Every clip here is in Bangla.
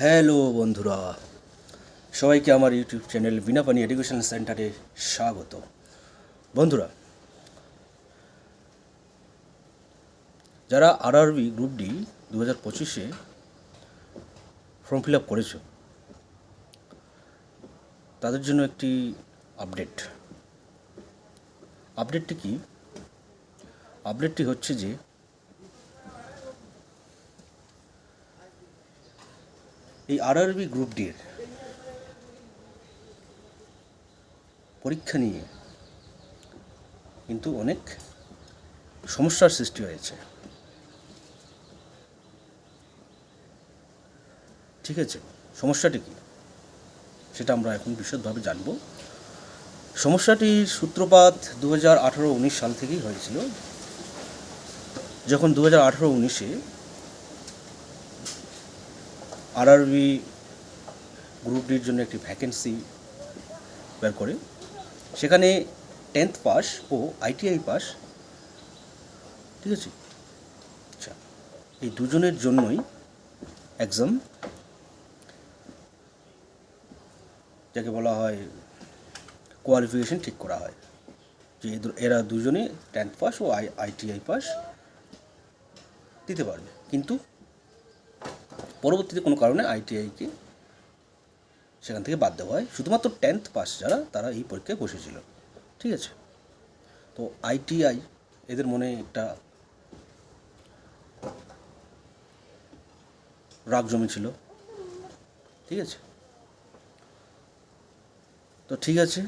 হ্যালো বন্ধুরা, সবাইকে আমার ইউটিউব চ্যানেল বিনাপানি এডুকেশন সেন্টারে স্বাগত। বন্ধুরা, যারা আরআরবি গ্রুপ ডি দু হাজার পঁচিশে ফর্ম ফিল আপ করেছ, তাদের জন্য একটি আপডেট আপডেটটি কি? আপডেটটি হচ্ছে যে এই আরআরবি গ্রুপ ডির পরীক্ষা নিয়ে কিন্তু অনেক সমস্যার সৃষ্টি হয়েছে। ঠিক আছে, সমস্যাটি কি? সেটা আমরা এখন বিশদভাবে জানব। সমস্যাটির সূত্রপাত দু হাজার সাল থেকেই হয়েছিল। যখন দু হাজার আঠারো উনিশে আরআরবি গ্রুপ ডির জন্য একটি ভ্যাকেন্সি বের করে। সেখানে টেন্থ পাস ও আইটিআই পাস ঠিক আছে? আচ্ছা এই দুজনের জন্যই এক্সাম যাকে বলা হয় কোয়ালিফিকেশন ঠিক করা হয়। যে এরা দুজনে টেন্থ পাস ও আই আইটিআই পাস দিতে পারবে। কিন্তু পরবর্তীতে কোনো কারণে আইটিআইকে সেখান থেকে বাদ দেওয়া হয়। শুধুমাত্র টেন্থ পাস যারা, তারা এই পরীক্ষায় বসেছিল। ঠিক আছে? তো আইটিআই এদের মনে একটা রাগ জমেছিল। ঠিক আছে? তো ঠিক আছে।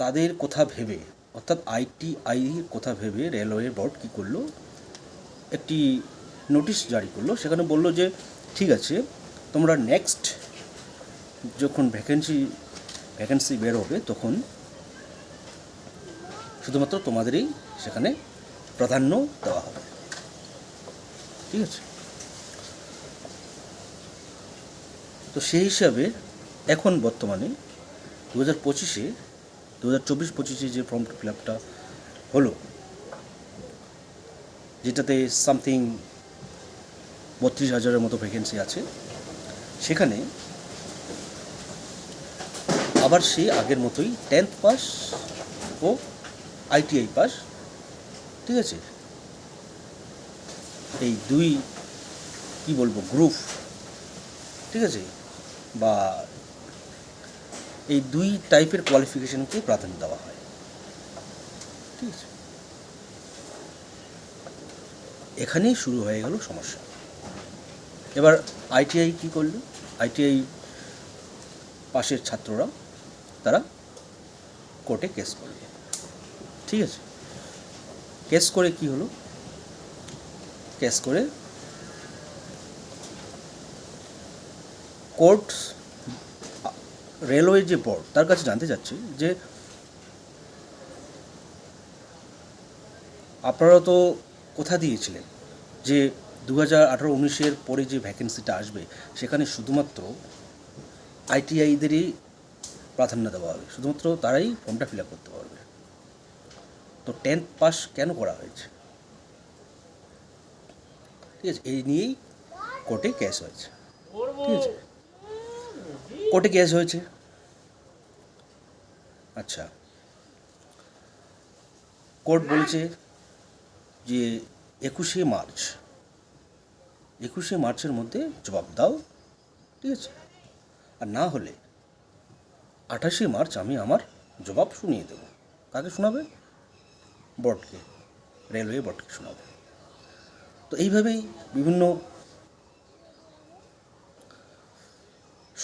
তাদের কথা ভেবে, অর্থাৎ আইটিআই কথা ভেবে রেলওয়ে বোর্ড কী করল? একটি নোটিশ জারি করল, সেখানে বলল যে, ঠিক আছে, তোমরা নেক্সট যখন ভ্যাকেন্সি ভ্যাকেন্সি বের হবে, তখন শুধুমাত্র তোমাদেরই সেখানে প্রাধান্য দেওয়া হবে। ঠিক আছে? তো সেই হিসাবে এখন বর্তমানে দু হাজার পঁচিশে দু হাজার চব্বিশ পঁচিশে যে ফর্ম ফিল আপটা হলো, যেটাতে সামথিং বত্রিশ হাজারের মতো ভ্যাকেন্সি আছে। সেখানে আবার সে আগের মতোই টেন্থ পাস ও আইটিআই পাস ঠিক আছে? এই দুই, কি বলব গ্রুপ ঠিক আছে? বা এই দুই টাইপের কোয়ালিফিকেশনকে প্রাধান্য দেওয়া হয়। ঠিক আছে? এখানেই শুরু হয়ে গেল সমস্যা। এবার আইটিআই কী করল? আইটিআই পাশের ছাত্ররা, তারা কোর্টে কেস করবে ঠিক আছে? কেস করে কি হলো? কেস করে কোর্ট, রেলওয়ে যে বোর্ড, তার কাছে জানতে চাচ্ছে যে আপনারা তো কোথা দিয়েছিলেন? যে দু হাজার উনিশের পরে যে ভ্যাকেন্সিটা আসবে, সেখানে শুধুমাত্র আইটিআইদেরই প্রাধান্য দেওয়া হবে। শুধুমাত্র তারাই ফর্মটা ফিল আপ করতে পারবে। তো টেন্থ পাস কেন করা হয়েছে? ঠিক আছে, এই নিয়েই কোর্টে কেস হয়েছে। ঠিক আছে? কোর্টে কেস হয়েছে। আচ্ছা। কোর্ট বলেছে যে একুশে মার্চ একুশে মার্চের মধ্যে জবাব দাও, ঠিক আছে? আর না হলে আঠাশে মার্চ আমি আমার জবাব শুনিয়ে দেবো। কাকে শোনাবে? বোর্ডকে রেলওয়ে বোর্ডকে শোনাবে। তো এইভাবেই বিভিন্ন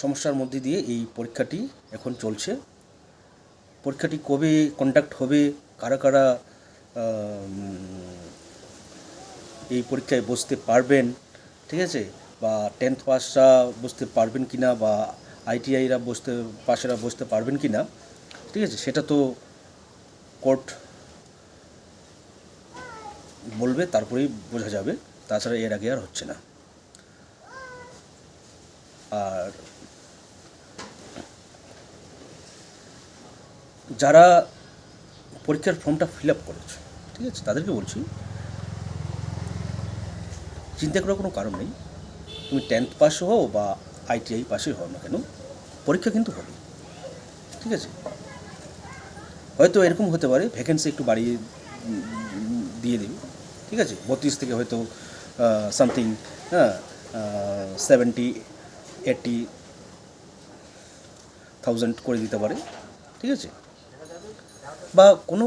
সমস্যার মধ্যে দিয়ে এই পরীক্ষাটি এখন চলছে। পরীক্ষাটি কবে কন্ডাক্ট হবে, কারা কারা এই পরীক্ষায় বসতে পারবেন ঠিক আছে? বা টেন্থ পাসরা বসতে পারবেন কি না বা আইটিআইরা বসতে পাশেরা বসতে পারবেন কি না ঠিক আছে? সেটা তো কোর্ট বলবে, তারপরেই বোঝা যাবে। তাছাড়া এর আগে আর হচ্ছে না। আর যারা পরীক্ষার ফর্মটা ফিল আপ করেছে, ঠিক আছে? তাদেরকে বলছি চিন্তা করার কোনো কারণ নেই। তুমি টেন্থ পাস হও বা আইটিআই পাসই হও না কেন, পরীক্ষা কিন্তু হবে। ঠিক আছে? হয়তো এরকম হতে পারে ভ্যাকেন্সি একটু বাড়িয়ে দিয়ে দিবি। ঠিক আছে? বত্রিশ থেকে হয়তো সামথিং হ্যাঁ সেভেন্টি এইটটি থাউজেন্ড করে দিতে পারে। ঠিক আছে? বা কোনো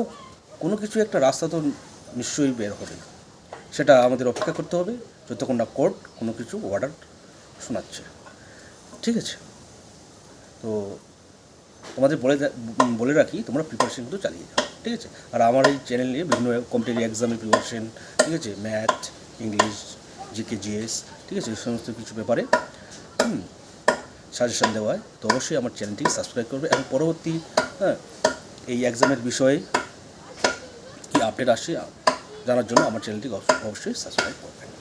কোনো কিছু একটা রাস্তা তো নিশ্চয়ই বের হবে সেটা আমাদের অপেক্ষা করতে হবে, যতক্ষণ না কোর্ট কোনো কিছু অর্ডার শোনাচ্ছে। ঠিক আছে? তো তোমাদের বলে বলে রাখি, তোমরা প্রিপারেশন কিন্তু চালিয়ে যাও। ঠিক আছে? আর আমার এই চ্যানেল নিয়ে বিভিন্ন কম্পিটিটিভ এক্সামের প্রিপারেশন ঠিক আছে? ম্যাথ ইংলিশ জিকে জিএস ঠিক আছে? এই সমস্ত কিছু ব্যাপারে সাজেশন দেওয়া হয়, তো অবশ্যই আমার চ্যানেলটি সাবস্ক্রাইব করবে। এবং পরবর্তী হ্যাঁ এই এক্সামের বিষয়ে কি আপডেট আসছে জানার জন্য আমার চ্যানেলটি অবশ্যই সাবস্ক্রাইব করবে